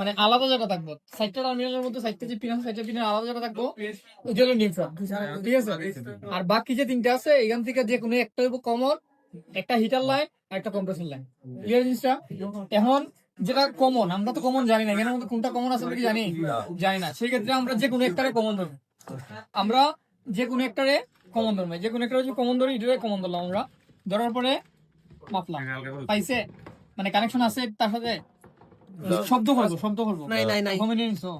মানে আলাদা জায়গা থাকব। সাইডটা টার্মিনালের মধ্যে সাইডটা যে পিন আছে সাইডটা পিনের আলাদা জায়গা থাকব। ওইটা হলো নিউট্রাল ঠিক আছে আর বাকি যে তিনটা আছে এখান থেকে যে কোনো একটা হইব কমন একটা হিটার লাইন আর একটা কম্প্রেসর লাইন ক্লিয়ার জিনিসটা? এখন যেটা কমন আমরা তো কমন জানি না এখানের মধ্যে কোনটা কমন আছে আমরা কি জানি? জানি না। সেই ক্ষেত্রে আমরা যে কোনো একটারে কমন ধরবো। আমরা যে কোনো একটারে কমন ধরবো। যে কোনো একটা কমন ধরি এটারে কমন ধরলাম আমরা। ধরার পরে মাপলাম। পাইছে? মানে কানেকশন আছে তার সাথে? শব্দ করব শব্দ করব। নাই নাই নাই। কমে নিয়ে নিছো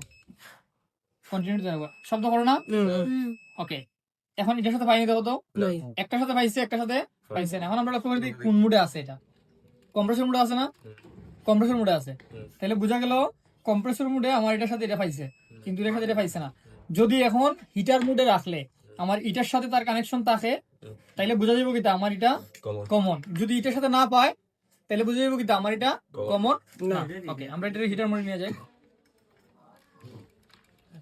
কন্টিনিউ শব্দ করো না? ওকে এখন এটার সাথে পাইনি দেবো তো? একটার সাথে পাইছে একটার সাথে পাইছে না। এখন আমরা লক্ষ্য করি কোন মুডে আছে এটা। কম্প্রেসর মুডে আছে না? কম্প্রেসর মুডে আছে। তাহলে বোঝা গেল কম্প্রেসর মুডে আমার এটার সাথে এটা পাইছে কিন্তু এটার সাথে এটা পাইছে না। যদি এখন হিটার মুডে রাখলে আমার ইটার সাথে তার কানেকশন থাকে তাইলে বোঝা যাবে কিতা আমার এটা কমন যদি ইটার সাথে না পায় তাহলে বুঝে যাব কিতা আমার এটা কমন না। ওকে আমরা এটা হিটার মুডে নিয়ে যাই।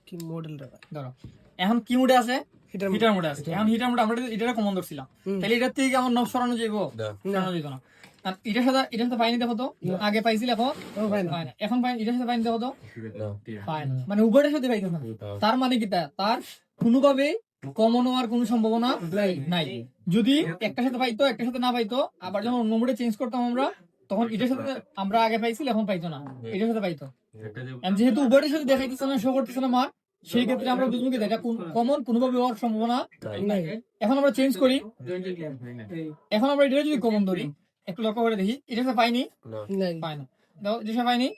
কি মডেল ধরো এখন কি মুডে আছে? হিটার হিটার মোডে আছে। এখন হিটার মোডে আমরা এটা কমন ধরছিলাম। তাহলে এটার থেকে আমার নব সরানো যাইব? সরানো যেত না। আর এটার সাথে এটার সাথে পাইনি দেখো তো। আগে পাইছিল এখন না। না। এখন পাই এটার সাথে পাইনি দেখো তো। মানে উভয়টার সাথে পাইতো না। তার মানে কি তার কোনোভাবেই কমন হওয়ার কোনো সম্ভাবনা নাই যদি একটার সাথে পাইতো একটার সাথে না পাইতো আবার যখন অন্য মোডে চেঞ্জ করতাম আমরা তখন এটার সাথে আমরা আগে পাইছিল এখন পাইতো না। এটার সাথে পাইতো। যেহেতু উভয়টার সাথে দেখাইতেছে না শো করতেছে না মার সেই ক্ষেত্রে আমরা বুঝব কি এটা কমন কোনোভাবে হওয়ার সম্ভাবনা নাই। এখন আমরা চেঞ্জ করি। এখন আমরা এটা যদি কমন ধরি একটু লক্ষ্য করে দেখি এটা সাথে পাইনি? পায় না। দাও এটা সাথে পাইনি?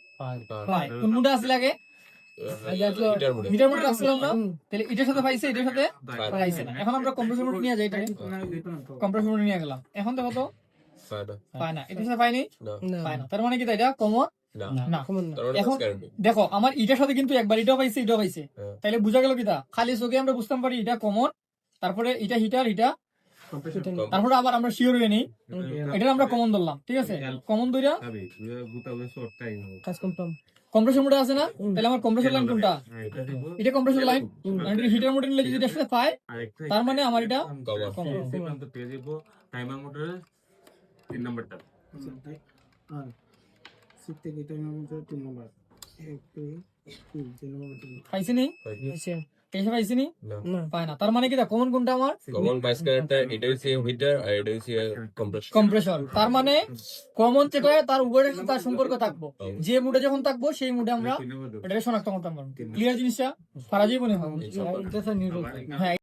কোন মুডে আসলে আগে? মিটার মোড। আসছিলাম না? তাহলে এটার সাথে পাইছে এটার সাথে পাইছে। না। এখন আমরা কম্প্রেসর মোড নিয়ে যাই এটাকে। কম্প্রেসর মোড নিয়ে গেলাম। এখন দেখো তো পায় না। এটার সাথে পাইনি পায় না। তার মানে কি এটা কমন? না। কমন এখন দেখো আমার এটার সাথে কিন্তু একবার এটাও পাইছে এটাও পাইছে। তাহলে বুঝা গেল কিটা খালি চোখে আমরা বুঝতাম পারি এটা কমন তারপরে এটা হিটার এটা তারপরে আবার আমরা শিওর হয়ে নিই। এটা আমরা কমন ধরলাম ঠিক আছে? কমন ধরিয়া কাজ কনফার্ম কম্প্রেসর মোডে আছে না? তাহলে আমার কম্প্রেসর লাইন কোনটা? এটা কম্প্রেসর লাইন হিটার মোডে নিলে যদি সাথে পায় তার মানে আমার এটা টাইমার মোটরের তিন নম্বরটা। পাইছি নি আচ্ছা এসে পাইছি নি। পায় না। তার মানে কি কমন কোনটা আমার? কমন বাইস কারেন্টটা এটা হচ্ছে হিটার আর এটা হচ্ছে কম্প্রেসর কম্প্রেসর তার মানে কমন যেটা তার উপরে তার সম্পর্ক থাকব। যে মুডে যখন থাকব সেই মুডে আমরা এটা শনাক্ত করতে পারব। ক্লিয়ার জিনিসটা? সারা জীবনে হবে। হ্যাঁ